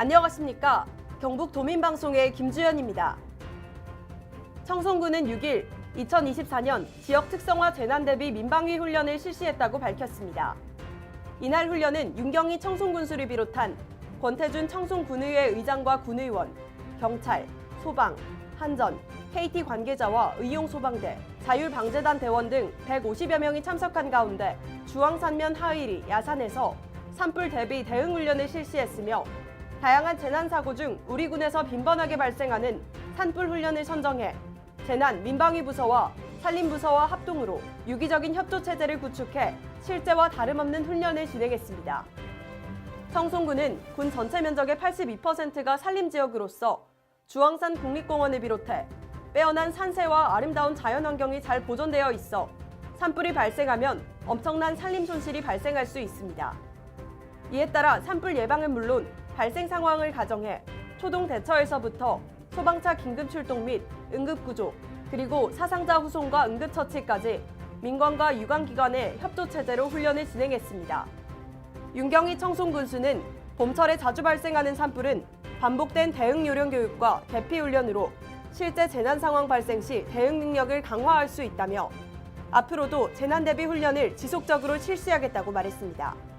안녕하십니까. 경북 도민방송의 김주연입니다. 청송군은 6일 2024년 지역 특성화 재난 대비 민방위 훈련을 실시했다고 밝혔습니다. 이날 훈련은 윤경희 청송군수를 비롯한 권태준 청송군의회 의장과 군의원, 경찰, 소방, 한전, KT 관계자와 의용소방대, 자율방재단 대원 등 150여 명이 참석한 가운데 주황산면 하의리 야산에서 산불 대비 대응 훈련을 실시했으며 다양한 재난 사고 중 우리 군에서 빈번하게 발생하는 산불 훈련을 선정해 재난 민방위 부서와 산림 부서와 합동으로 유기적인 협조 체제를 구축해 실제와 다름없는 훈련을 진행했습니다. 청송군은 군 전체 면적의 82%가 산림 지역으로서 주황산 국립공원을 비롯해 빼어난 산세와 아름다운 자연 환경이 잘 보존되어 있어 산불이 발생하면 엄청난 산림 손실이 발생할 수 있습니다. 이에 따라 산불 예방은 물론 발생 상황을 가정해 초동 대처에서부터 소방차 긴급 출동 및 응급 구조, 그리고 사상자 후송과 응급 처치까지 민관과 유관기관의 협조 체제로 훈련을 진행했습니다. 윤경희 청송군수는 봄철에 자주 발생하는 산불은 반복된 대응 요령 교육과 대피 훈련으로 실제 재난 상황 발생 시 대응 능력을 강화할 수 있다며 앞으로도 재난 대비 훈련을 지속적으로 실시하겠다고 말했습니다.